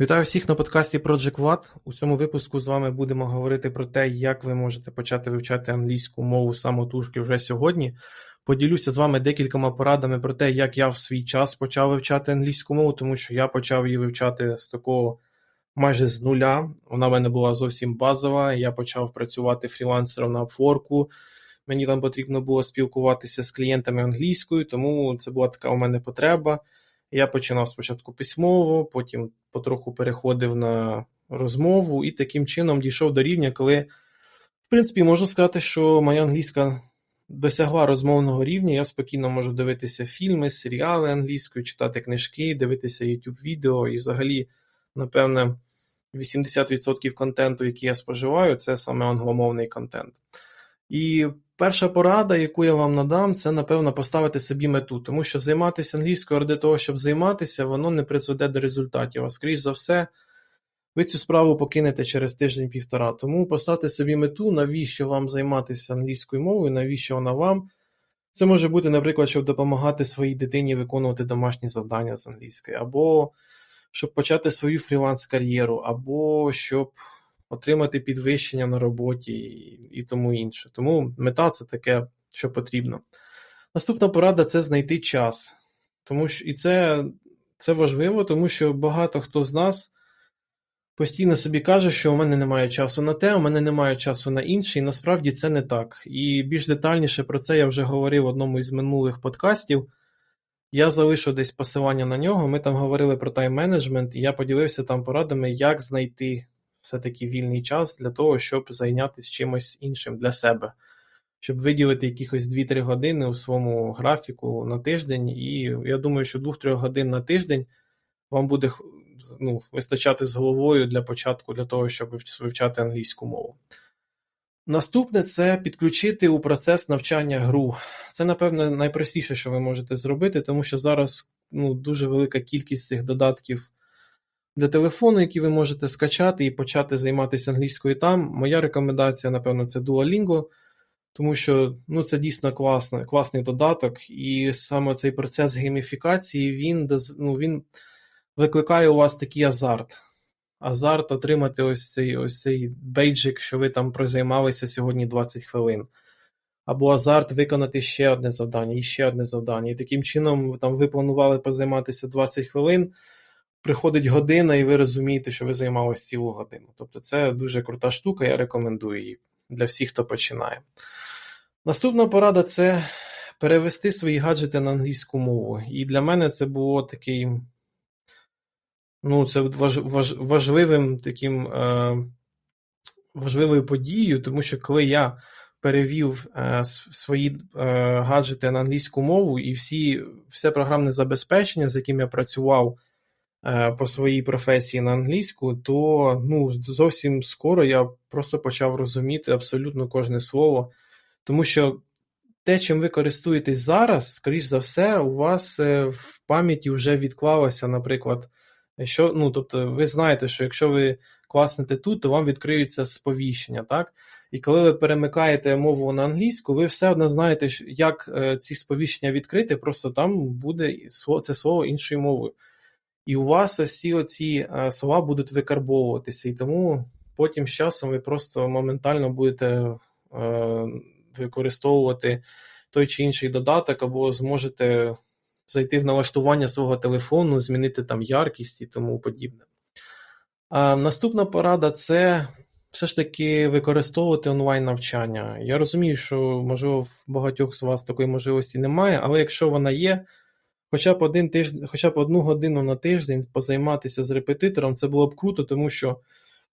Вітаю всіх на подкасті Project Vlad. У цьому випуску з вами будемо говорити про те, як ви можете почати вивчати англійську мову самотужки вже сьогодні. Поділюся з вами декількома порадами про те, як я в свій час почав вивчати англійську мову, тому що я почав її вивчати з такого майже з нуля. Вона в мене була зовсім базова. Я почав працювати фрілансером на Upwork. Мені там потрібно було спілкуватися з клієнтами англійською, тому це була така у мене потреба. Я починав спочатку письмово, потім потроху переходив на розмову і таким чином дійшов до рівня, коли, в принципі, можу сказати, що моя англійська досягла розмовного рівня. Я спокійно можу дивитися фільми, серіали англійською, читати книжки, дивитися YouTube відео і взагалі, напевне, 80% контенту, який я споживаю, це саме англомовний контент. І перша порада, яку я вам надам, це напевно поставити собі мету, тому що займатися англійською ради того, щоб займатися, воно не призведе до результатів. А скоріш за все, ви цю справу покинете через тиждень-півтора. Тому поставте собі мету, навіщо вам займатися англійською мовою, навіщо вона вам. Це може бути, наприклад, щоб допомагати своїй дитині виконувати домашні завдання з англійської, або щоб почати свою фріланс-кар'єру, або щоб отримати підвищення на роботі і, тому інше. Тому мета це таке, що потрібно. Наступна порада це знайти час. Тому що, І це, це важливо, тому що багато хто з нас постійно собі каже, що у мене немає часу на те, у мене немає часу на інше, і насправді це не так. І більш детальніше про це я вже говорив в одному із минулих подкастів. Я залишу десь посилання на нього. Ми там говорили про тайм-менеджмент, і я поділився там порадами, як знайти все-таки вільний час для того, щоб зайнятися чимось іншим для себе, щоб виділити якихось 2-3 години у своєму графіку на тиждень. І я думаю, що 2-3 годин на тиждень вам буде ну, вистачати з головою для початку, для того, щоб вивчати англійську мову. Наступне це підключити у процес навчання гру. Це, напевне, найпростіше, що ви можете зробити, тому що зараз ну, дуже велика кількість цих додатків для телефону, які ви можете скачати і почати займатися англійською там. Моя рекомендація, напевно, це Duolingo, тому що ну, це дійсно класний, класний додаток, і саме цей процес гейміфікації він, ну, він викликає у вас такий азарт. Азарт отримати ось цей ось цей бейджик, що ви там прозаймалися сьогодні 20 хвилин. Або азарт виконати ще одне завдання, і ще одне завдання. І таким чином там ви планували позайматися 20 хвилин приходить година, і ви розумієте, що ви займалися цілу годину. Тобто це дуже крута штука, я рекомендую її для всіх, хто починає. Наступна порада це перевести свої гаджети на англійську мову. І для мене це було такий, ну, це важ, важ, важливим таким е, важливою подією, тому що коли я перевів е, свої е, гаджети на англійську мову і всі, все програмне забезпечення, з яким я працював. Е, по своїй професії на англійську, то ну, зовсім скоро я просто почав розуміти абсолютно кожне слово. Тому що те, чим ви користуєтесь зараз, скоріш за все, у вас е, в пам'яті вже відклалося, наприклад, що, ну, тобто, ви знаєте, що якщо ви класнете тут, то вам відкриються сповіщення, так? І коли ви перемикаєте мову на англійську, ви все одно знаєте, як е, ці сповіщення відкрити, просто там буде це слово іншою мовою. І у вас всі оці е, слова будуть викарбовуватися, і тому потім з часом ви просто моментально будете е, використовувати той чи інший додаток, або зможете зайти в налаштування свого телефону, змінити там яркість і тому подібне. А Наступна порада це все ж таки використовувати онлайн-навчання. Я розумію, що, можливо, в багатьох з вас такої можливості немає, але якщо вона є, Хоча б один тиждень, хоча б одну годину на тиждень позайматися з репетитором, це було б круто, тому що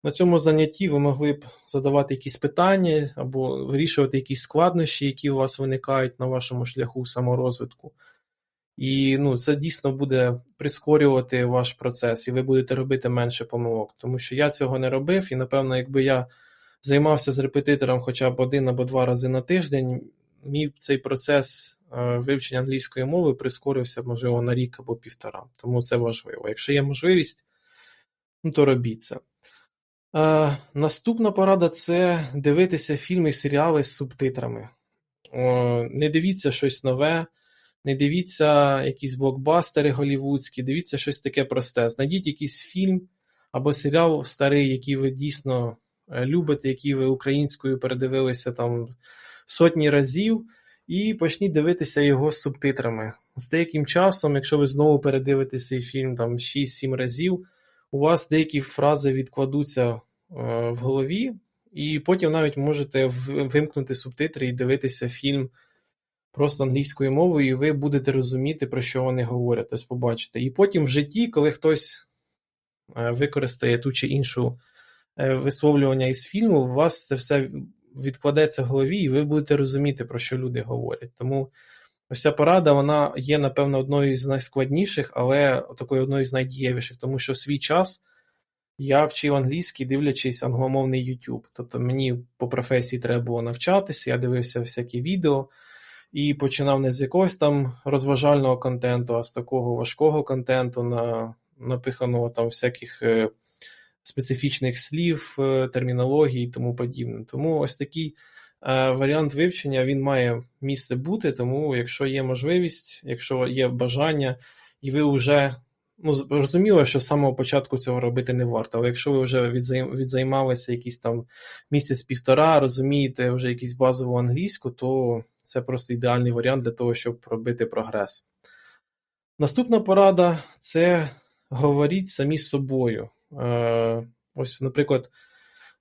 на цьому занятті ви могли б задавати якісь питання або вирішувати якісь складнощі, які у вас виникають на вашому шляху саморозвитку. І ну, це дійсно буде прискорювати ваш процес, і ви будете робити менше помилок. Тому що я цього не робив, і напевно, якби я займався з репетитором хоча б один або два рази на тиждень, мій цей процес вивчення англійської мови прискорився, можливо, на рік або півтора. Тому це важливо. Якщо є можливість, ну, то робіть це. Е, Наступна порада це дивитися фільми і серіали з субтитрами. Не дивіться щось нове, не дивіться якісь блокбастери голівудські, дивіться щось таке просте. Знайдіть якийсь фільм, або серіал старий, який ви дійсно е, любите, який ви українською передивилися там сотні разів, і почніть дивитися його з субтитрами. З деяким часом, якщо ви знову передивите цей фільм там 6-7 разів, у вас деякі фрази відкладуться е, в голові, і потім навіть можете вимкнути субтитри і дивитися фільм просто англійською мовою, і ви будете розуміти, про що вони говорять, тобто побачите. І потім в житті, коли хтось е, використає ту чи іншу е, висловлювання із фільму, у вас це все відкладеться в голові, і ви будете розуміти, про що люди говорять. Тому ось ця порада, вона є, напевно, одною з найскладніших, але такою одною з найдієвіших, тому що свій час я вчив англійський, дивлячись англомовний YouTube. Тобто мені по професії треба було навчатися, я дивився всякі відео і починав не з якогось там розважального контенту, а з такого важкого контенту, на, напиханого там всяких е, специфічних слів, е, термінологій і тому подібне. Тому ось такий е, варіант вивчення він має місце бути. Тому, якщо є можливість, якщо є бажання, і ви вже ну, зрозуміло, що з самого початку цього робити не варто, але якщо ви вже відзайм- відзаймалися якийсь там місяць-півтора, розумієте вже якусь базову англійську, то це просто ідеальний варіант для того, щоб робити прогрес. Наступна порада це говоріть самі з собою. Е, ось, наприклад,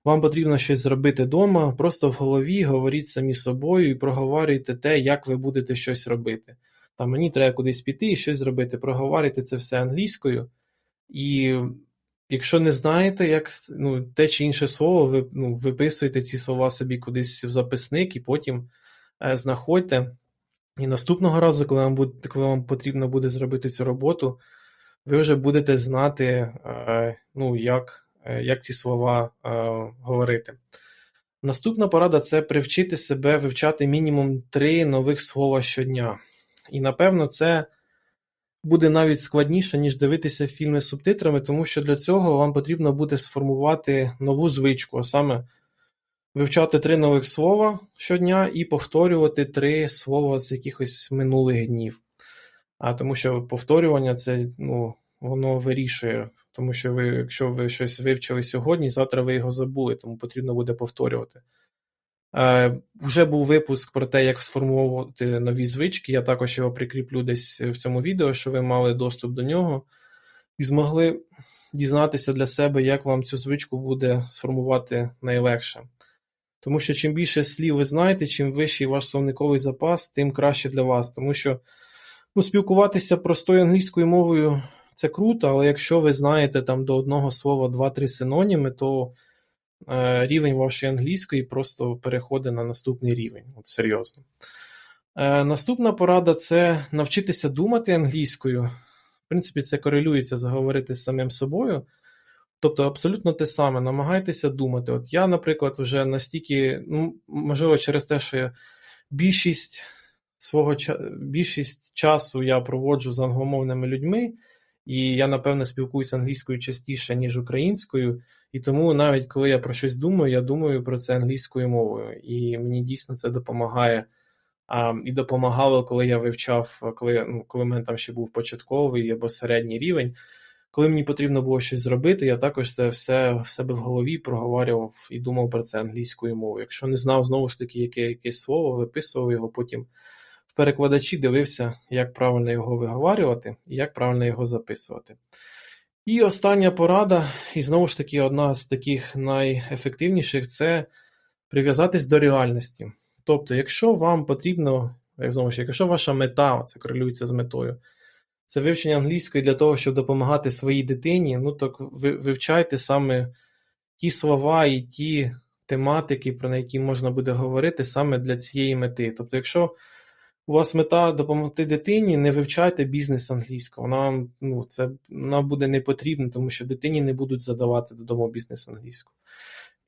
вам потрібно щось зробити вдома, просто в голові говоріть самі собою і проговорюйте те, як ви будете щось робити. Там мені треба кудись піти і щось зробити. Проговорюйте це все англійською. І якщо не знаєте, як ну, те чи інше слово, ви ну, виписуєте ці слова собі кудись в записник і потім е, знаходьте. І наступного разу, коли вам буде, коли вам потрібно буде зробити цю роботу, ви вже будете знати, е, ну, як, е, як ці слова е, говорити. Наступна порада це привчити себе вивчати мінімум три нових слова щодня. І напевно це буде навіть складніше, ніж дивитися фільми з субтитрами, тому що для цього вам потрібно буде сформувати нову звичку, а саме вивчати три нових слова щодня і повторювати три слова з якихось минулих днів. А тому що повторювання це ну, воно вирішує, тому що ви, якщо ви щось вивчили сьогодні, завтра ви його забули, тому потрібно буде повторювати. Е, Вже був випуск про те, як сформувати нові звички. Я також його прикріплю десь в цьому відео, що ви мали доступ до нього і змогли дізнатися для себе, як вам цю звичку буде сформувати найлегше. Тому що чим більше слів ви знаєте, чим вищий ваш словниковий запас, тим краще для вас. Тому що ну, спілкуватися простою англійською мовою це круто, але якщо ви знаєте там до одного слова два-три синоніми, то е, рівень вашої англійської просто переходить на наступний рівень. От серйозно. Е, наступна порада це навчитися думати англійською. В принципі, це корелюється заговорити з самим собою. Тобто абсолютно те саме, намагайтеся думати. От я, наприклад, вже настільки, ну, можливо, через те, що я більшість свого більшість часу я проводжу з англомовними людьми, і я, напевно, спілкуюся англійською частіше, ніж українською. І тому навіть коли я про щось думаю, я думаю про це англійською мовою. І мені дійсно це допомагає. А, і допомагало, коли я вивчав, коли, ну, коли в мене там ще був початковий або середній рівень. Коли мені потрібно було щось зробити, я також це все в себе в голові проговорював і думав про це англійською мовою. Якщо не знав знову ж таки яке якесь слово, виписував його потім перекладачі, дивився, як правильно його виговарювати і як правильно його записувати. І остання порада, і знову ж таки, одна з таких найефективніших це прив'язатись до реальності. Тобто, якщо вам потрібно, як знову ж, якщо ваша мета, це корелюється з метою, це вивчення англійської для того, щоб допомагати своїй дитині, ну так ви вивчайте саме ті слова і ті тематики, про які можна буде говорити саме для цієї мети. Тобто, якщо у вас мета допомогти дитині, не вивчайте бізнес англійського. Вона ну, це вона буде не потрібна, тому що дитині не будуть задавати додому бізнес англійського.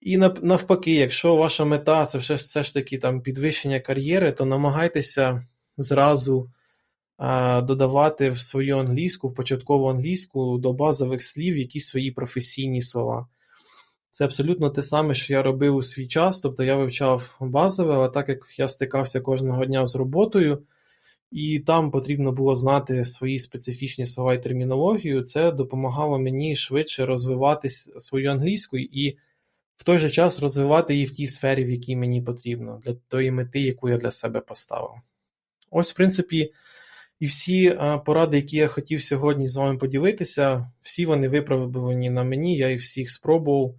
І навпаки, якщо ваша мета це все, все ж таки там підвищення кар'єри, то намагайтеся зразу а, додавати в свою англійську, в початкову англійську до базових слів якісь свої професійні слова. Це абсолютно те саме, що я робив у свій час, тобто я вивчав базове, але так як я стикався кожного дня з роботою, і там потрібно було знати свої специфічні слова і термінологію. Це допомагало мені швидше розвивати свою англійську і в той же час розвивати її в тій сфері, в якій мені потрібно, для тої мети, яку я для себе поставив. Ось, в принципі, і всі е, поради, які я хотів сьогодні з вами поділитися, всі вони виправлені на мені, я їх всіх спробував,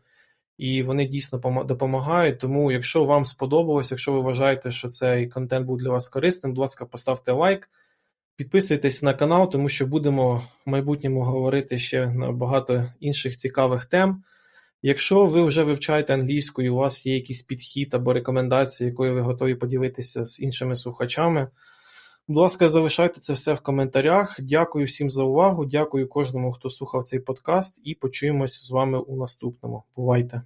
і вони дійсно допомагають. Тому, якщо вам сподобалось, якщо ви вважаєте, що цей контент був для вас корисним, будь ласка, поставте лайк, підписуйтесь на канал, тому що будемо в майбутньому говорити ще на багато інших цікавих тем. Якщо ви вже вивчаєте англійську і у вас є якийсь підхід або рекомендація, якою ви готові поділитися з іншими слухачами, будь ласка, залишайте це все в коментарях. Дякую всім за увагу. Дякую кожному, хто слухав цей подкаст, і почуємось з вами у наступному. Бувайте!